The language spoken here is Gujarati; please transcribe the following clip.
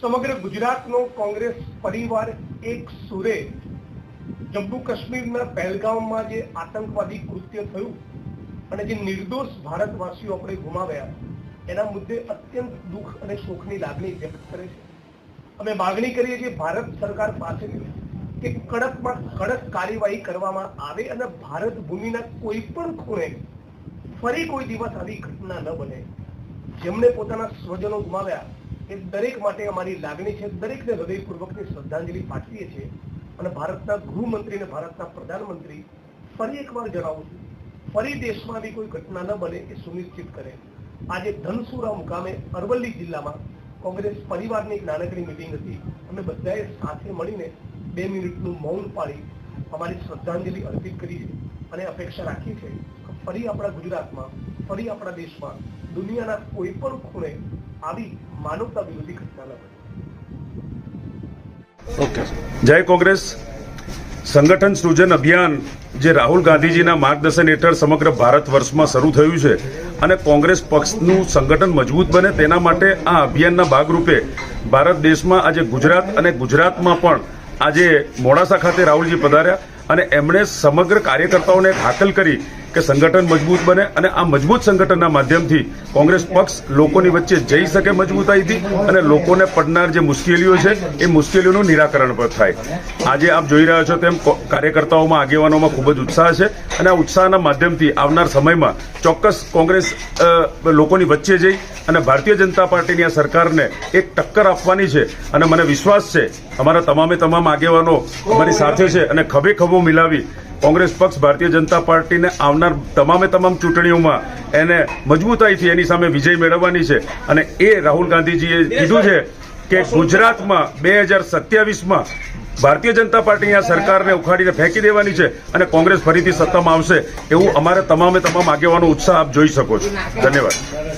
સમગ્ર ગુજરાતનો કોંગ્રેસ પરિવાર એક સુરે જમ્મુ કાશ્મીરના પહેલગામમાં જે આતંકવાદી કૃત્ય થયું અને જે નિર્દોષ ભારતવાસીઓ આપણે ગુમાવ્યા, એના મુદ્દે અત્યંત દુઃખ અને શોકની લાગણી વ્યક્ત કરે છે. અમે માગણી કરીએ છીએ ભારત સરકાર પાસેથી કે કડકમાં કડક કાર્યવાહી કરવામાં આવે અને ભારત ભૂમિના કોઈ પણ ખૂણે ફરી કોઈ દિવસ આવી ઘટના ન બને. જેમણે પોતાના સ્વજનો ગુમાવ્યા એ દરેક માટે અમારી લાગણી છે, દરેકને હૃદયપૂર્વકની શ્રદ્ધાંજલિ પાઠવીએ છીએ અને ભારતના ગૃહમંત્રી અને ભારતના પ્રધાનમંત્રી ફરી એકવાર જણાવું છું, ફરી દેશમાં આવી કોઈ ઘટના ન બને એ સુનિશ્ચિત કરે. આજે ધનસુરા મુકામે અરવલ્લી જિલ્લામાં કોંગ્રેસ પરિવારની એક નાનકડી મિટિંગ હતી. અમે બધાએ સાથે મળીને બે મિનિટનું મૌન પાડી અમારી શ્રદ્ધાંજલિ અર્પિત કરી છે અને અપેક્ષા રાખી છે કે ફરી આપણા ગુજરાતમાં, ફરી આપણા દેશમાં દુનિયાના કોઈ પણ ખૂણે આવી માનવતા વિરોધી ઘટના ન ઓકે. જય કોંગ્રેસ. સંગઠન સૃજન અભિયાન જે રાહુલ ગાંધીજીના માર્ગદર્શન હેઠળ સમગ્ર ભારત વર્ષમાં શરૂ થયું છે અને કોંગ્રેસ પક્ષનું સંગઠન મજબૂત બને તેના માટે આ અભિયાનના ભાગરૂપે ભારત દેશમાં આજે ગુજરાત અને ગુજરાતમાં પણ આજે મોડાસા ખાતે રાહુલજી પધાર્યા અને એમણે સમગ્ર કાર્યકર્તાઓને હાકલ કરી કે સંગઠન મજબૂત બને અને આ મજબૂત સંગઠનના માધ્યમથી કોંગ્રેસ પક્ષ લોકોની વચ્ચે જઈ શકે મજબૂતાઈથી અને લોકોને પડનાર જે મુશ્કેલીઓ છે, એ મુશ્કેલીઓનું નિરાકરણ પણ થાય. આજે આપ જોઈ રહ્યા છો તેમ કાર્યકર્તાઓમાં આગેવાનોમાં ખૂબ જ ઉત્સાહ છે અને આ ઉત્સાહના માધ્યમથી આવનાર સમયમાં ચોક્કસ કોંગ્રેસ લોકોની વચ્ચે જઈ અને ભારતીય જનતા પાર્ટીની આ સરકારને એક ટક્કર આપવાની છે અને મને વિશ્વાસ છે, અમારા તમામે તમામ આગેવાનો અમારી સાથે છે અને ખભે ખભો મિલાવી કોંગ્રેસ પક્ષ ભારતીય જનતા પાર્ટીને આવનાર તમામે તમામ ચૂંટણીઓમાં એને મજબૂતાઈથી એની સામે વિજય મેળવવાની છે. અને એ રાહુલ ગાંધીજીએ કીધું છે કે ગુજરાતમાં બે હજાર સત્યાવીસમાં ભારતીય જનતા પાર્ટી આ સરકારને ઉખાડીને ફેંકી દેવાની છે અને કોંગ્રેસ ફરીથી સત્તામાં આવશે એવું અમારા તમામે તમામ આગેવાનો ઉત્સાહ આપ જોઈ શકો છો. ધન્યવાદ.